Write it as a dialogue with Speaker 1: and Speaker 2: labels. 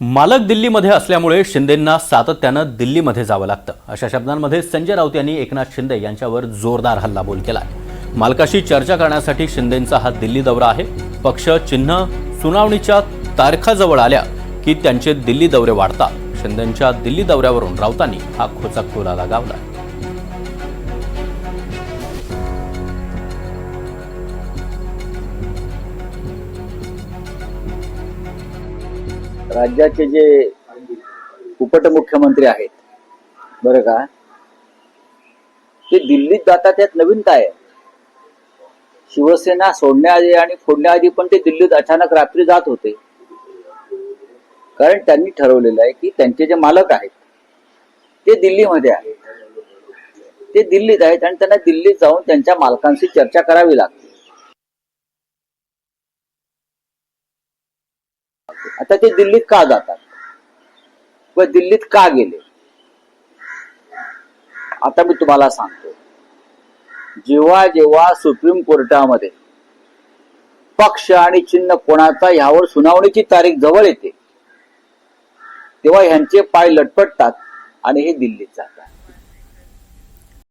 Speaker 1: मालक दिल्लीमध्ये असल्यामुळे शिंदेंना सातत्यानं दिल्लीमध्ये जावं लागतं. अशा शब्दांमध्ये संजय राऊत यांनी एकनाथ शिंदे यांच्यावर जोरदार हल्लाबोल केला मालकाशी चर्चा करण्यासाठी शिंदेंचा हा दिल्ली दौरा आहे. पक्ष चिन्ह सुनावणीच्या तारखाजवळ आल्या की त्यांचे दिल्ली दौरे वाढतात. शिंदेंच्या दिल्ली दौऱ्यावरून राऊतांनी हा खोचा खोला लगावला
Speaker 2: राज्याचे जे उपटमुख्यमंत्री आहेत बरं का? ते दिल्लीत जातात त्यात नवीन काय? आहे? शिवसेना सोडण्याआधी आणि फोडण्याआधी पण ते दिल्लीत अचानक रात्री जात होते. कारण त्यांनी ठरवलेलं आहे की त्यांचे जे मालक आहेत ते दिल्लीमध्ये आहेत. ते दिल्लीत आहेत आणि त्यांना दिल्लीत जाऊन त्यांच्या मालकांशी चर्चा करावी लागते. आता ते दिल्लीत का जातात? व दिल्लीत का गेले? आता मी तुम्हाला सांगतो. जेव्हा जेव्हा सुप्रीम कोर्टामध्ये पक्ष आणि चिन्ह कोणाचा ह्यावर सुनावणीची तारीख जवळ येते तेव्हा ह्यांचे पाय लटपटतात आणि हे दिल्लीत जातात.